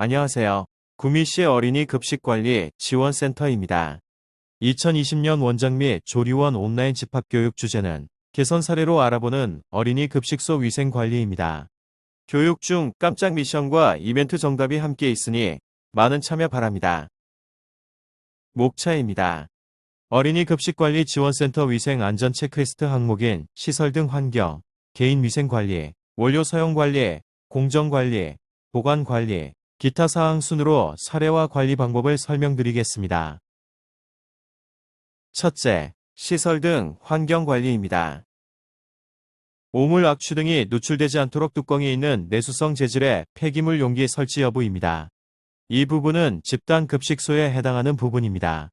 안녕하세요. 구미시 어린이 급식관리 지원센터입니다. 2020년 원장 및 조리원 온라인 집합교육 주제는 개선 사례로 알아보는 어린이 급식소 위생 관리입니다. 교육 중 깜짝 미션과 이벤트 정답이 함께 있으니 많은 참여 바랍니다. 목차입니다. 어린이 급식관리 지원센터 위생 안전 체크리스트 항목인 시설 등 환경, 개인 위생 관리, 원료 사용 관리, 공정 관리, 보관 관리, 기타 사항 순으로 사례와 관리 방법을 설명드리겠습니다. 첫째, 시설 등 환경 관리입니다. 오물 악취 등이 노출되지 않도록 뚜껑이 있는 내수성 재질의 폐기물 용기 설치 여부입니다. 이 부분은 집단 급식소에 해당하는 부분입니다.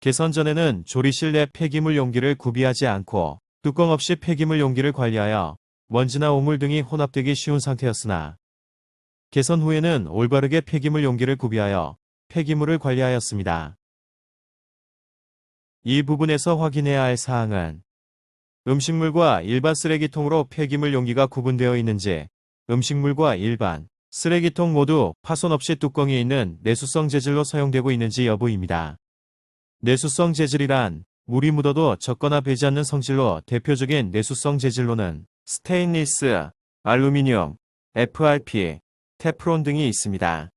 개선 전에는 조리실 내 폐기물 용기를 구비하지 않고 뚜껑 없이 폐기물 용기를 관리하여 먼지나 오물 등이 혼합되기 쉬운 상태였으나 개선 후에는 올바르게 폐기물 용기를 구비하여 폐기물을 관리하였습니다. 이 부분에서 확인해야 할 사항은 음식물과 일반 쓰레기통으로 폐기물 용기가 구분되어 있는지 음식물과 일반 쓰레기통 모두 파손 없이 뚜껑이 있는 내수성 재질로 사용되고 있는지 여부입니다. 내수성 재질이란 물이 묻어도 젖거나 배지 않는 성질로 대표적인 내수성 재질로는 스테인리스, 알루미늄, FRP, 테프론 등이 있습니다.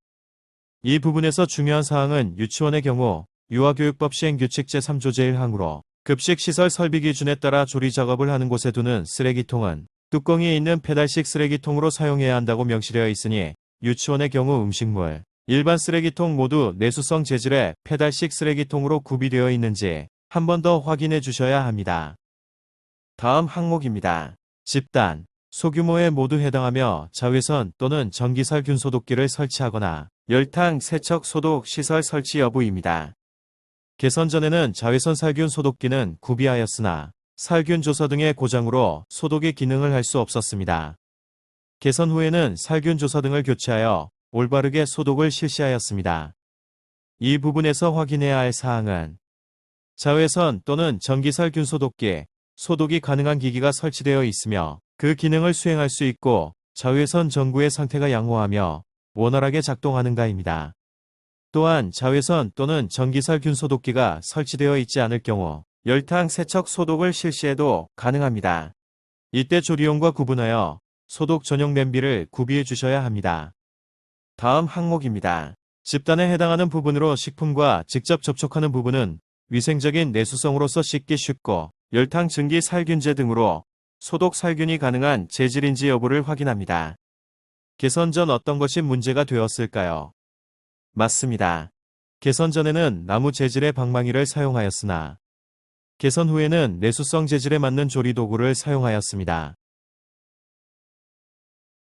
이 부분에서 중요한 사항은 유치원의 경우 유아교육법 시행규칙 제3조 제1항으로 급식시설 설비 기준에 따라 조리 작업을 하는 곳에 두는 쓰레기통은 뚜껑이 있는 페달식 쓰레기통으로 사용해야 한다고 명시되어 있으니 유치원의 경우 음식물, 일반 쓰레기통 모두 내수성 재질의 페달식 쓰레기통으로 구비되어 있는지 한 번 더 확인해 주셔야 합니다. 다음 항목입니다. 집단, 소규모에 모두 해당하며 자외선 또는 전기살균 소독기를 설치하거나 열탕 세척 소독 시설 설치 여부입니다. 개선 전에는 자외선 살균 소독기는 구비하였으나 살균 조서 등의 고장으로 소독의 기능을 할 수 없었습니다. 개선 후에는 살균 조서 등을 교체하여 올바르게 소독을 실시하였습니다. 이 부분에서 확인해야 할 사항은 자외선 또는 전기살균 소독기, 소독이 가능한 기기가 설치되어 있으며 그 기능을 수행할 수 있고 자외선 전구의 상태가 양호하며 원활하게 작동하는가입니다. 또한 자외선 또는 전기살균 소독기가 설치되어 있지 않을 경우 열탕 세척 소독을 실시해도 가능합니다. 이때 조리용과 구분하여 소독 전용 냄비를 구비해 주셔야 합니다. 다음 항목입니다. 집단에 해당하는 부분으로 식품과 직접 접촉하는 부분은 위생적인 내수성으로서 씻기 쉽고 열탕 증기 살균제 등으로 소독 살균이 가능한 재질인지 여부를 확인합니다. 개선 전 어떤 것이 문제가 되었을까요? 맞습니다. 개선 전에는 나무 재질의 방망이를 사용하였으나 개선 후에는 내수성 재질에 맞는 조리 도구를 사용하였습니다.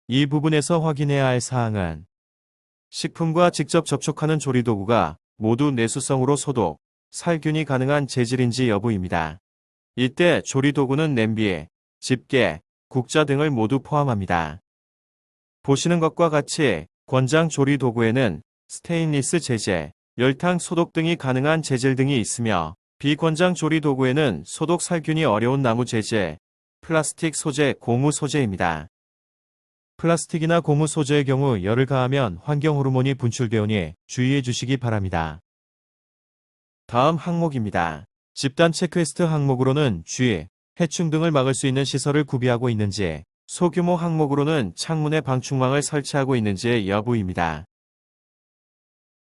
이 부분에서 확인해야 할 사항은 식품과 직접 접촉하는 조리 도구가 모두 내수성으로 소독, 살균이 가능한 재질인지 여부입니다. 이때 조리 도구는 냄비, 집게, 국자 등을 모두 포함합니다. 보시는 것과 같이 권장 조리 도구에는 스테인리스 재질, 열탕 소독 등이 가능한 재질 등이 있으며 비권장 조리 도구에는 소독 살균이 어려운 나무 재질, 플라스틱 소재, 고무 소재입니다. 플라스틱이나 고무 소재의 경우 열을 가하면 환경 호르몬이 분출되오니 주의해 주시기 바랍니다. 다음 항목입니다. 집단 체크리스트 항목으로는 쥐, 해충 등을 막을 수 있는 시설을 구비하고 있는지, 소규모 항목으로는 창문에 방충망을 설치하고 있는지 여부입니다.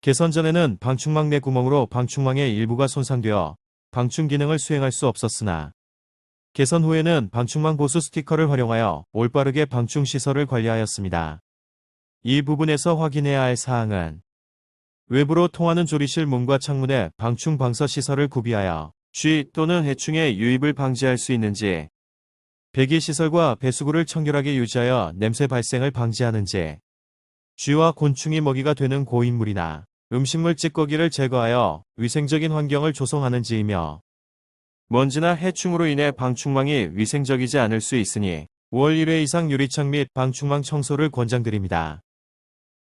개선 전에는 방충망 내 구멍으로 방충망의 일부가 손상되어 방충 기능을 수행할 수 없었으나 개선 후에는 방충망 보수 스티커를 활용하여 올바르게 방충 시설을 관리하였습니다. 이 부분에서 확인해야 할 사항은 외부로 통하는 조리실 문과 창문에 방충 방서 시설을 구비하여 쥐 또는 해충의 유입을 방지할 수 있는지 배기 시설과 배수구를 청결하게 유지하여 냄새 발생을 방지하는지 쥐와 곤충이 먹이가 되는 고인물이나 음식물 찌꺼기를 제거하여 위생적인 환경을 조성하는지이며 먼지나 해충으로 인해 방충망이 위생적이지 않을 수 있으니 월 1회 이상 유리창 및 방충망 청소를 권장드립니다.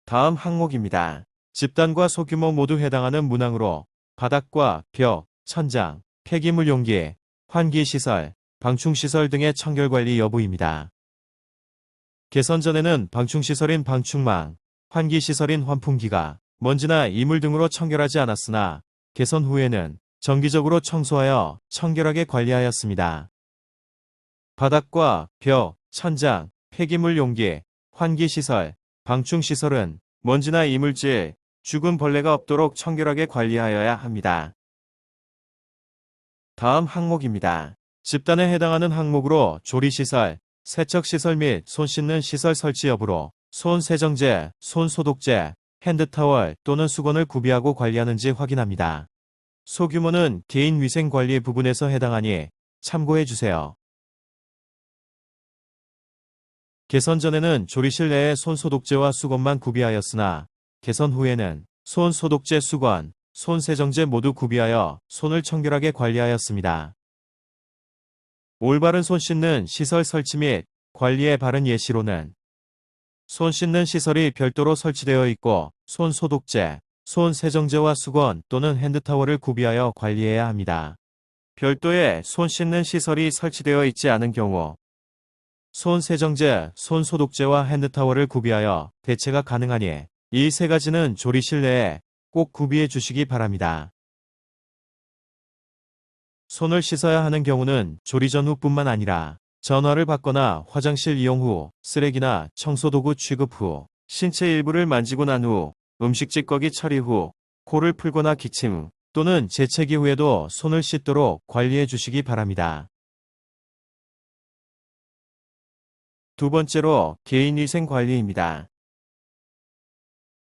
다음 항목입니다. 집단과 소규모 모두 해당하는 문항으로 바닥과 벽, 천장, 폐기물 용기, 환기시설, 방충시설 등의 청결관리 여부입니다. 개선 전에는 방충시설인 방충망, 환기시설인 환풍기가 먼지나 이물 등으로 청결하지 않았으나 개선 후에는 정기적으로 청소하여 청결하게 관리하였습니다. 바닥과 벽, 천장, 폐기물 용기, 환기시설, 방충시설은 먼지나 이물질, 죽은 벌레가 없도록 청결하게 관리하여야 합니다. 다음 항목입니다. 집단에 해당하는 항목으로 조리시설, 세척시설 및 손 씻는 시설 설치 여부로 손 세정제, 손 소독제, 핸드타월 또는 수건을 구비하고 관리하는지 확인합니다. 소규모는 개인 위생 관리 부분에서 해당하니 참고해 주세요. 개선 전에는 조리실 내에 손 소독제와 수건만 구비하였으나 개선 후에는 손 소독제 수건, 손 세정제 모두 구비하여 손을 청결하게 관리하였습니다. 올바른 손 씻는 시설 설치 및 관리의 바른 예시로는 손 씻는 시설이 별도로 설치되어 있고 손 소독제, 손 세정제와 수건 또는 핸드타월을 구비하여 관리해야 합니다. 별도의 손 씻는 시설이 설치되어 있지 않은 경우 손 세정제, 손 소독제와 핸드타월을 구비하여 대체가 가능하니 이 세 가지는 조리실 내에 꼭 구비해 주시기 바랍니다. 손을 씻어야 하는 경우는 조리 전후 뿐만 아니라 전화를 받거나 화장실 이용 후, 쓰레기나 청소도구 취급 후, 신체 일부를 만지고 난 후, 음식 찌꺼기 처리 후, 코를 풀거나 기침 또는 재채기 후에도 손을 씻도록 관리해 주시기 바랍니다. 두 번째로 개인위생 관리입니다.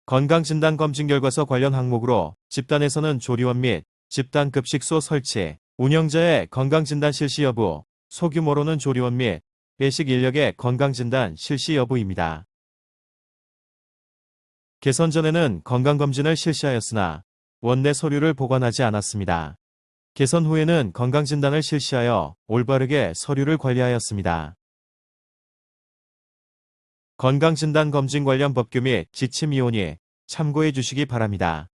건강진단검진 결과서 관련 항목으로 집단에서는 조리원 및 집단급식소 설치, 운영자의 건강진단 실시 여부, 소규모로는 조리원 및 배식 인력의 건강진단 실시 여부입니다. 개선 전에는 건강검진을 실시하였으나 원내 서류를 보관하지 않았습니다. 개선 후에는 건강진단을 실시하여 올바르게 서류를 관리하였습니다. 건강진단 검진 관련 법규 및 지침 이온이 참고해 주시기 바랍니다.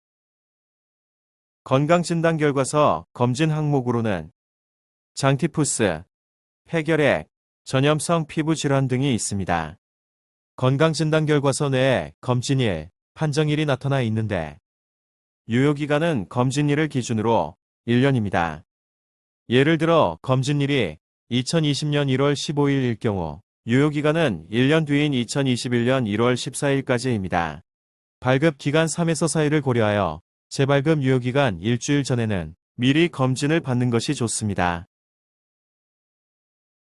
건강진단 결과서 검진 항목으로는 장티푸스, 폐결핵, 전염성 피부 질환 등이 있습니다. 건강진단 결과서 내에 검진일, 판정일이 나타나 있는데 유효기간은 검진일을 기준으로 1년입니다. 예를 들어 검진일이 2020년 1월 15일일 경우 유효기간은 1년 뒤인 2021년 1월 14일까지입니다. 발급 기간 3에서 4일을 고려하여 재발급 유효기간 일주일 전에는 미리 검진을 받는 것이 좋습니다.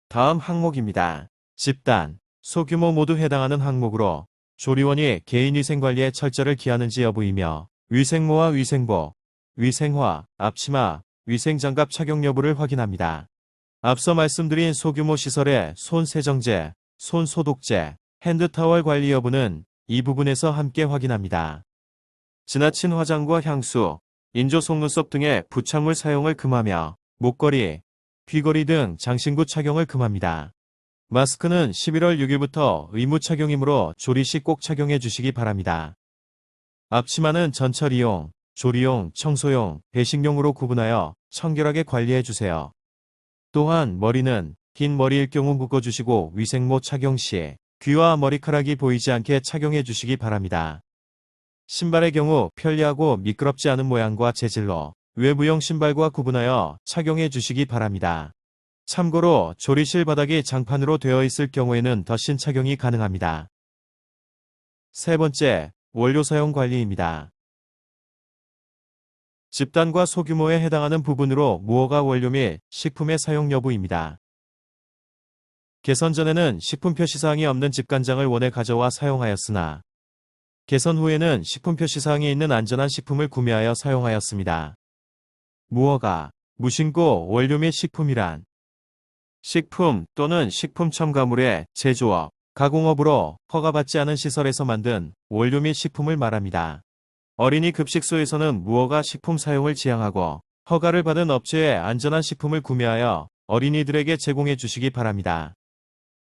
다음 항목입니다. 집단, 소규모 모두 해당하는 항목으로 조리원이 개인위생관리에 철저를 기하는지 여부이며 위생모와 위생복, 위생화, 앞치마, 위생장갑 착용 여부를 확인합니다. 앞서 말씀드린 소규모 시설의 손 세정제, 손 소독제, 핸드타월 관리 여부는 이 부분에서 함께 확인합니다. 지나친 화장과 향수, 인조 속눈썹 등의 부착물 사용을 금하며 목걸이, 귀걸이 등 장신구 착용을 금합니다. 마스크는 11월 6일부터 의무 착용이므로 조리 시 꼭 착용해 주시기 바랍니다. 앞치마는 전철 이용, 조리용, 청소용, 배식용으로 구분하여 청결하게 관리해 주세요. 또한 머리는 긴 머리일 경우 묶어주시고 위생모 착용 시 귀와 머리카락이 보이지 않게 착용해 주시기 바랍니다. 신발의 경우 편리하고 미끄럽지 않은 모양과 재질로 외부용 신발과 구분하여 착용해 주시기 바랍니다. 참고로 조리실 바닥이 장판으로 되어 있을 경우에는 덧신 착용이 가능합니다. 세 번째, 원료 사용 관리입니다. 집단과 소규모에 해당하는 부분으로 무허가 원료 및 식품의 사용 여부입니다. 개선 전에는 식품 표시사항이 없는 집간장을 원에 가져와 사용하였으나 개선 후에는 식품 표시사항이 있는 안전한 식품을 구매하여 사용하였습니다. 무허가, 무신고 원료 및 식품이란 식품 또는 식품 첨가물의 제조업, 가공업으로 허가받지 않은 시설에서 만든 원료 및 식품을 말합니다. 어린이 급식소에서는 무허가 식품 사용을 지향하고 허가를 받은 업체의 안전한 식품을 구매하여 어린이들에게 제공해 주시기 바랍니다.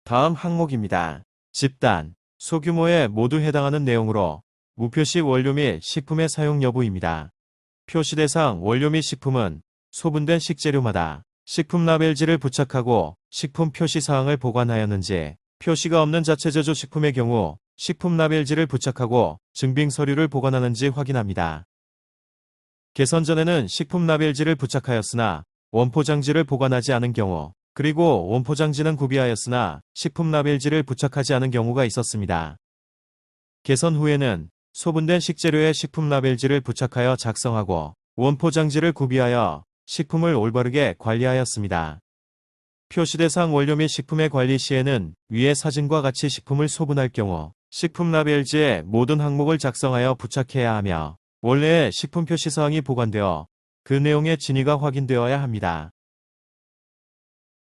다음 항목입니다. 집단, 소규모에 모두 해당하는 내용으로 무표시 원료 및 식품의 사용 여부입니다. 표시 대상 원료 및 식품은 소분된 식재료마다 식품 라벨지를 부착하고 식품 표시 사항을 보관하였는지 표시가 없는 자체 제조 식품의 경우 식품 라벨지를 부착하고 증빙 서류를 보관하는지 확인합니다. 개선 전에는 식품 라벨지를 부착하였으나 원포장지를 보관하지 않은 경우 그리고 원포장지는 구비하였으나 식품 라벨지를 부착하지 않은 경우가 있었습니다. 개선 후에는 소분된 식재료에 식품 라벨지를 부착하여 작성하고 원포장지를 구비하여 식품을 올바르게 관리하였습니다. 표시 대상 원료 및 식품의 관리 시에는 위의 사진과 같이 식품을 소분할 경우 식품 라벨지에 모든 항목을 작성하여 부착해야 하며 원래의 식품 표시 사항이 보관되어 그 내용의 진위가 확인되어야 합니다.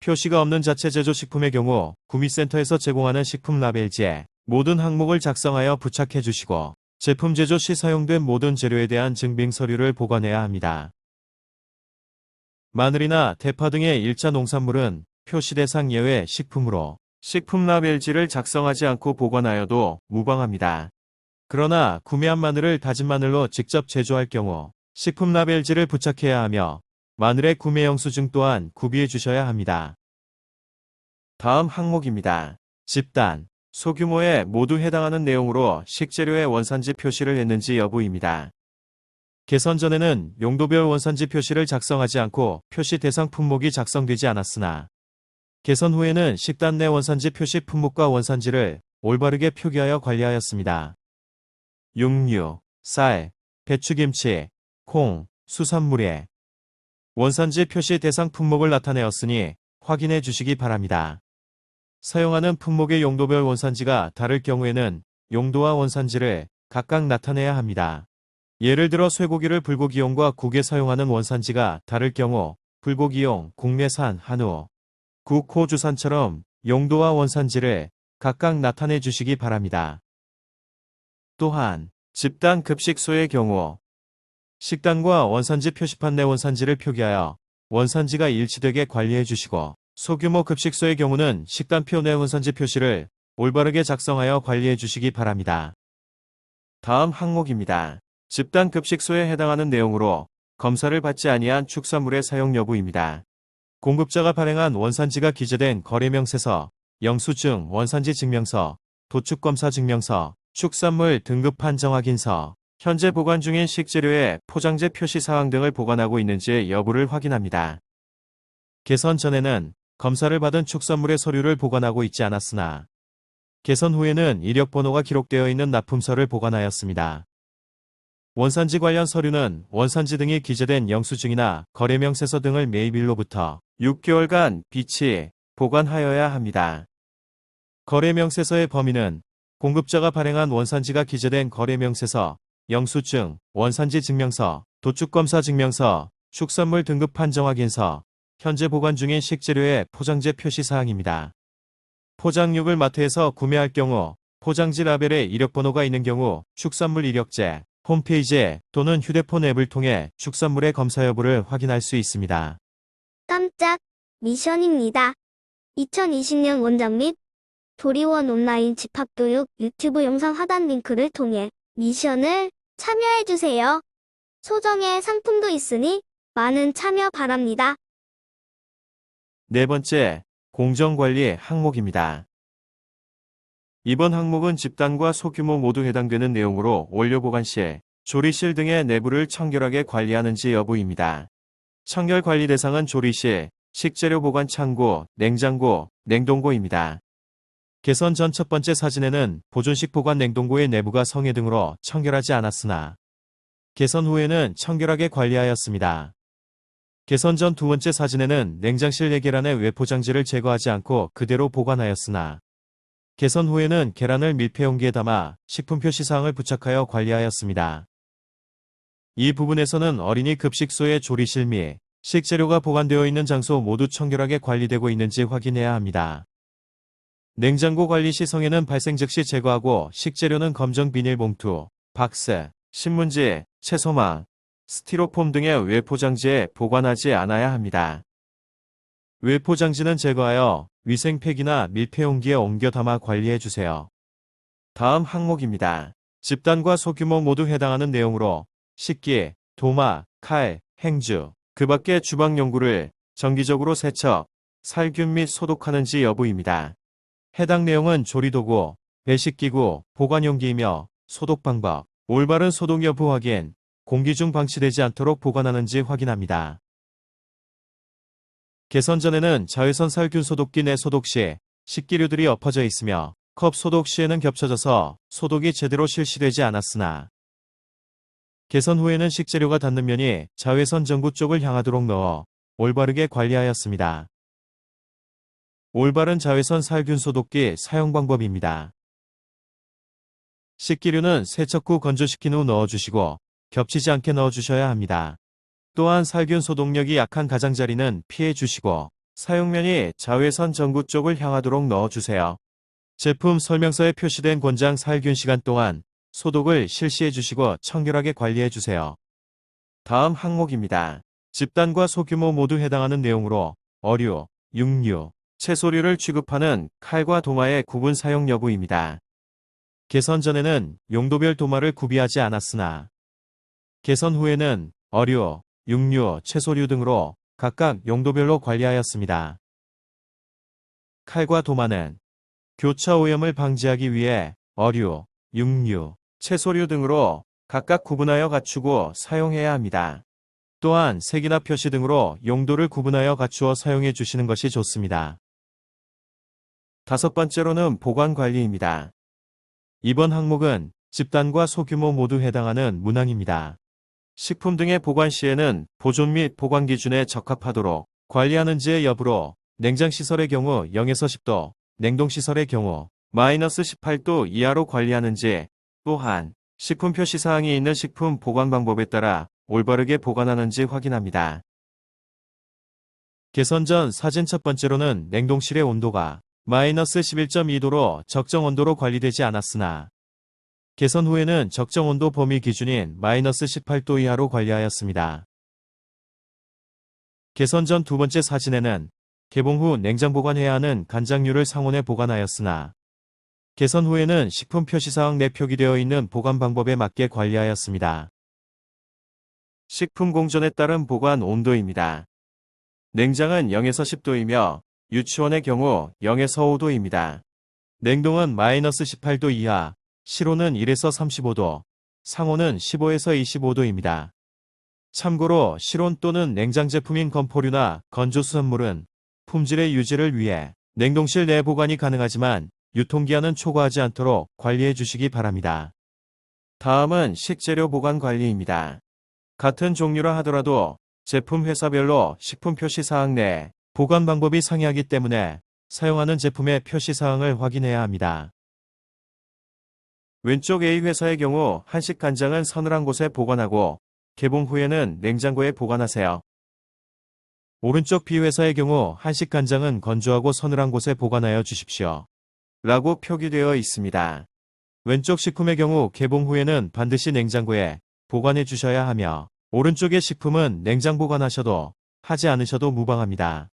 표시가 없는 자체 제조 식품의 경우 구미센터에서 제공하는 식품 라벨지에 모든 항목을 작성하여 부착해 주시고 제품 제조 시 사용된 모든 재료에 대한 증빙 서류를 보관해야 합니다. 마늘이나 대파 등의 1차 농산물은 표시 대상 예외 식품으로 식품 라벨지를 작성하지 않고 보관하여도 무방합니다. 그러나 구매한 마늘을 다진 마늘로 직접 제조할 경우 식품 라벨지를 부착해야 하며 마늘의 구매 영수증 또한 구비해 주셔야 합니다. 다음 항목입니다. 집단, 소규모에 모두 해당하는 내용으로 식재료의 원산지 표시를 했는지 여부입니다. 개선 전에는 용도별 원산지 표시를 작성하지 않고 표시 대상 품목이 작성되지 않았으나 개선 후에는 식단 내 원산지 표시 품목과 원산지를 올바르게 표기하여 관리하였습니다. 육류, 쌀, 배추김치, 콩, 수산물에 원산지 표시 대상 품목을 나타내었으니 확인해 주시기 바랍니다. 사용하는 품목의 용도별 원산지가 다를 경우에는 용도와 원산지를 각각 나타내야 합니다. 예를 들어 쇠고기를 불고기용과 국에 사용하는 원산지가 다를 경우 불고기용, 국내산, 한우, 국, 호주산처럼 용도와 원산지를 각각 나타내 주시기 바랍니다. 또한 집단 급식소의 경우 식단과 원산지 표시판 내 원산지를 표기하여 원산지가 일치되게 관리해 주시고 소규모 급식소의 경우는 식단표 내 원산지 표시를 올바르게 작성하여 관리해 주시기 바랍니다. 다음 항목입니다. 집단 급식소에 해당하는 내용으로 검사를 받지 아니한 축산물의 사용 여부입니다. 공급자가 발행한 원산지가 기재된 거래명세서, 영수증, 원산지 증명서, 도축검사 증명서, 축산물 등급 판정 확인서, 현재 보관 중인 식재료의 포장재 표시 사항 등을 보관하고 있는지 여부를 확인합니다. 개선 전에는 검사를 받은 축산물의 서류를 보관하고 있지 않았으나 개선 후에는 이력 번호가 기록되어 있는 납품서를 보관하였습니다. 원산지 관련 서류는 원산지 등이 기재된 영수증이나 거래명세서 등을 매입일로부터 6개월간 비치 보관하여야 합니다. 거래명세서의 범위는 공급자가 발행한 원산지가 기재된 거래명세서, 영수증, 원산지 증명서, 도축검사 증명서, 축산물 등급 판정 확인서, 현재 보관 중인 식재료의 포장재 표시 사항입니다. 포장육을 마트에서 구매할 경우 포장지 라벨에 이력번호가 있는 경우 축산물 이력제 홈페이지 또는 휴대폰 앱을 통해 축산물의 검사 여부를 확인할 수 있습니다. 깜짝 미션입니다. 2020년 원장 및 도리원 온라인 집합교육 유튜브 영상 하단 링크를 통해 미션을 참여해주세요. 소정의 상품도 있으니 많은 참여 바랍니다. 네 번째, 공정관리 항목입니다. 이번 항목은 집단과 소규모 모두 해당되는 내용으로 원료 보관 시 조리실 등의 내부를 청결하게 관리하는지 여부입니다. 청결 관리 대상은 조리실, 식재료 보관 창고, 냉장고, 냉동고입니다. 개선 전 첫 번째 사진에는 보존식 보관 냉동고의 내부가 성해 등으로 청결하지 않았으나 개선 후에는 청결하게 관리하였습니다. 개선 전 두 번째 사진에는 냉장실 내 계란의 외포장지를 제거하지 않고 그대로 보관하였으나 개선 후에는 계란을 밀폐 용기에 담아 식품 표시사항을 부착하여 관리하였습니다. 이 부분에서는 어린이 급식소의 조리실 및 식재료가 보관되어 있는 장소 모두 청결하게 관리되고 있는지 확인해야 합니다. 냉장고 관리 시 성에는 발생 즉시 제거하고 식재료는 검정 비닐봉투, 박스, 신문지, 채소망, 스티로폼 등의 외포장지에 보관하지 않아야 합니다. 외포장지는 제거하여 위생팩이나 밀폐용기에 옮겨 담아 관리해 주세요. 다음 항목입니다. 집단과 소규모 모두 해당하는 내용으로 식기, 도마, 칼, 행주, 그 밖의 주방 용구를 정기적으로 세척, 살균 및 소독하는지 여부입니다. 해당 내용은 조리도구, 배식기구, 보관용기이며 소독 방법, 올바른 소독 여부 확인, 공기 중 방치되지 않도록 보관하는지 확인합니다. 개선 전에는 자외선 살균 소독기 내 소독 시 식기류들이 엎어져 있으며 컵 소독 시에는 겹쳐져서 소독이 제대로 실시되지 않았으나 개선 후에는 식재료가 닿는 면이 자외선 전구 쪽을 향하도록 넣어 올바르게 관리하였습니다. 올바른 자외선 살균 소독기 사용 방법입니다. 식기류는 세척 후 건조시킨 후 넣어주시고 겹치지 않게 넣어주셔야 합니다. 또한 살균 소독력이 약한 가장자리는 피해 주시고 사용면이 자외선 전구 쪽을 향하도록 넣어주세요. 제품 설명서에 표시된 권장 살균 시간 동안 소독을 실시해 주시고 청결하게 관리해 주세요. 다음 항목입니다. 집단과 소규모 모두 해당하는 내용으로 어류, 육류, 채소류를 취급하는 칼과 도마의 구분 사용 여부입니다. 개선 전에는 용도별 도마를 구비하지 않았으나 개선 후에는 어류, 육류, 채소류 등으로 각각 용도별로 관리하였습니다. 칼과 도마는 교차 오염을 방지하기 위해 어류, 육류, 채소류 등으로 각각 구분하여 갖추고 사용해야 합니다. 또한 색이나 표시 등으로 용도를 구분하여 갖추어 사용해 주시는 것이 좋습니다. 다섯 번째로는 보관 관리입니다. 이번 항목은 집단과 소규모 모두 해당하는 문항입니다. 식품 등의 보관 시에는 보존 및 보관 기준에 적합하도록 관리하는지의 여부로 냉장시설의 경우 0에서 10도, 냉동시설의 경우 마이너스 18도 이하로 관리하는지 또한 식품 표시사항이 있는 식품 보관 방법에 따라 올바르게 보관하는지 확인합니다. 개선 전 사진 첫 번째로는 냉동실의 온도가 마이너스 11.2도로 적정 온도로 관리되지 않았으나 개선 후에는 적정 온도 범위 기준인 마이너스 18도 이하로 관리하였습니다. 개선 전 두 번째 사진에는 개봉 후 냉장 보관해야 하는 간장류를 상온에 보관하였으나 개선 후에는 식품 표시사항 내 표기되어 있는 보관 방법에 맞게 관리하였습니다. 식품 공전에 따른 보관 온도입니다. 냉장은 0에서 10도이며 유치원의 경우 0에서 5도입니다. 냉동은 마이너스 18도 이하, 실온은 1에서 35도, 상온은 15에서 25도입니다. 참고로 실온 또는 냉장 제품인 건포류나 건조수산물은 품질의 유지를 위해 냉동실 내 보관이 가능하지만 유통기한은 초과하지 않도록 관리해 주시기 바랍니다. 다음은 식재료 보관 관리입니다. 같은 종류라 하더라도 제품 회사별로 식품 표시 사항 내 보관 방법이 상이하기 때문에 사용하는 제품의 표시 사항을 확인해야 합니다. 왼쪽 A 회사의 경우 한식 간장은 서늘한 곳에 보관하고 개봉 후에는 냉장고에 보관하세요. 오른쪽 B 회사의 경우 한식 간장은 건조하고 서늘한 곳에 보관하여 주십시오. 라고 표기되어 있습니다. 왼쪽 식품의 경우 개봉 후에는 반드시 냉장고에 보관해 주셔야 하며 오른쪽의 식품은 냉장 보관하셔도 하지 않으셔도 무방합니다.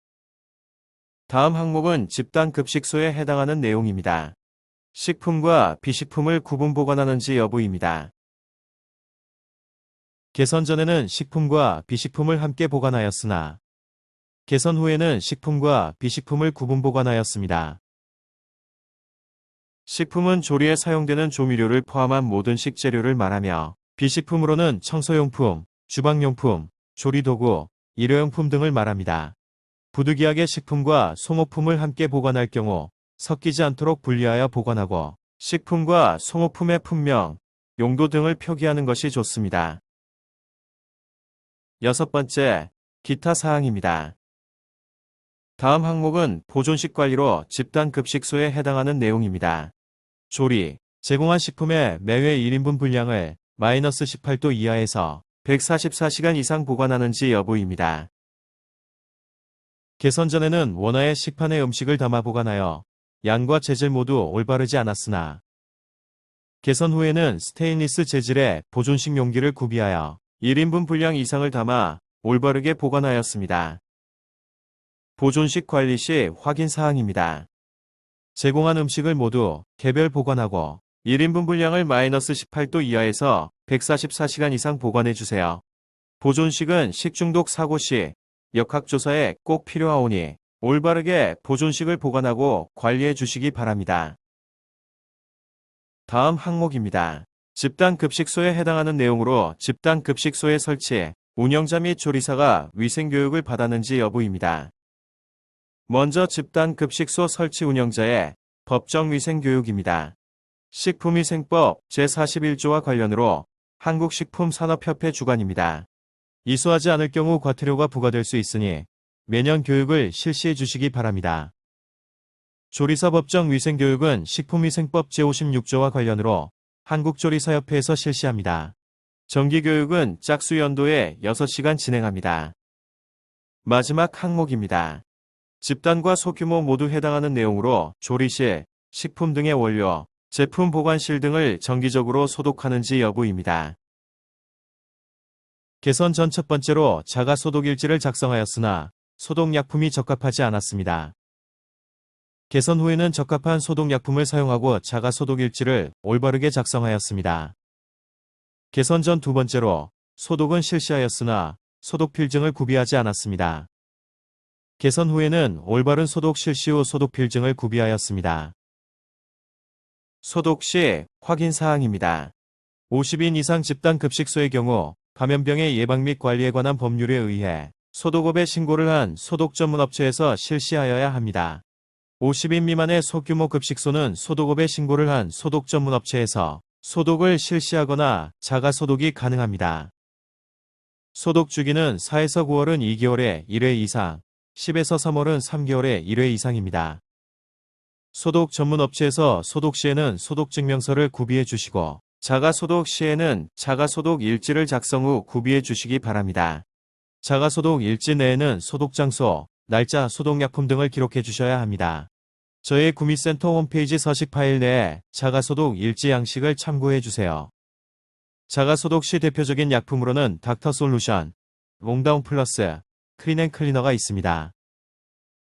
다음 항목은 집단 급식소에 해당하는 내용입니다. 식품과 비식품을 구분 보관하는지 여부입니다. 개선 전에는 식품과 비식품을 함께 보관하였으나 개선 후에는 식품과 비식품을 구분 보관하였습니다. 식품은 조리에 사용되는 조미료를 포함한 모든 식재료를 말하며 비식품으로는 청소용품, 주방용품, 조리도구, 일회용품 등을 말합니다. 부득이하게 식품과 송호품을 함께 보관할 경우 섞이지 않도록 분리하여 보관하고 식품과 송호품의 품명, 용도 등을 표기하는 것이 좋습니다. 여섯 번째, 기타 사항입니다. 다음 항목은 보존식 관리로 집단 급식소에 해당하는 내용입니다. 조리, 제공한 식품의 매회 1인분 분량을 마이너스 18도 이하에서 144시간 이상 보관하는지 여부입니다. 개선 전에는 원화의 식판에 음식을 담아 보관하여 양과 재질 모두 올바르지 않았으나 개선 후에는 스테인리스 재질의 보존식 용기를 구비하여 1인분 분량 이상을 담아 올바르게 보관하였습니다. 보존식 관리 시 확인 사항입니다. 제공한 음식을 모두 개별 보관하고 1인분 분량을 마이너스 18도 이하에서 144시간 이상 보관해 주세요. 보존식은 식중독 사고 시 역학조사에 꼭 필요하오니 올바르게 보존식을 보관하고 관리해 주시기 바랍니다. 다음 항목입니다. 집단 급식소에 해당하는 내용으로 집단 급식소의 설치, 운영자 및 조리사가 위생교육을 받았는지 여부입니다. 먼저 집단 급식소 설치 운영자의 법정 위생 교육입니다. 식품위생법 제41조와 관련으로 한국식품산업협회 주관입니다. 이수하지 않을 경우 과태료가 부과될 수 있으니 매년 교육을 실시해 주시기 바랍니다. 조리사 법정 위생교육은 식품위생법 제56조와 관련으로 한국조리사협회에서 실시합니다. 정기교육은 짝수 연도에 6시간 진행합니다. 마지막 항목입니다. 집단과 소규모 모두 해당하는 내용으로 조리실, 식품 등의 원료, 제품 보관실 등을 정기적으로 소독하는지 여부입니다. 개선 전 첫 번째로 자가 소독일지를 작성하였으나 소독약품이 적합하지 않았습니다. 개선 후에는 적합한 소독약품을 사용하고 자가 소독일지를 올바르게 작성하였습니다. 개선 전 두 번째로 소독은 실시하였으나 소독 필증을 구비하지 않았습니다. 개선 후에는 올바른 소독 실시 후 소독 필증을 구비하였습니다. 소독 시 확인 사항입니다. 50인 이상 집단 급식소의 경우 감염병의 예방 및 관리에 관한 법률에 의해 소독업에 신고를 한 소독 전문 업체에서 실시하여야 합니다. 50인 미만의 소규모 급식소는 소독업에 신고를 한 소독 전문 업체에서 소독을 실시하거나 자가 소독이 가능합니다. 소독 주기는 4에서 9월은 2개월에 1회 이상, 10에서 3월은 3개월에 1회 이상입니다. 소독 전문 업체에서 소독 시에는 소독 증명서를 구비해 주시고 자가 소독 시에는 자가 소독 일지를 작성 후 구비해 주시기 바랍니다. 자가 소독 일지 내에는 소독 장소, 날짜, 소독약품 등을 기록해 주셔야 합니다. 저희 구미센터 홈페이지 서식 파일 내에 자가 소독 일지 양식을 참고해 주세요. 자가 소독 시 대표적인 약품으로는 닥터 솔루션, 롱다운 플러스, 클린앤클리너가 있습니다.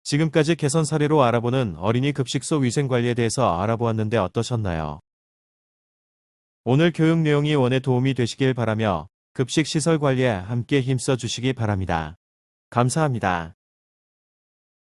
지금까지 개선 사례로 알아보는 어린이 급식소 위생 관리에 대해서 알아보았는데 어떠셨나요? 오늘 교육 내용이 원에 도움이 되시길 바라며 급식 시설 관리에 함께 힘써 주시기 바랍니다. 감사합니다.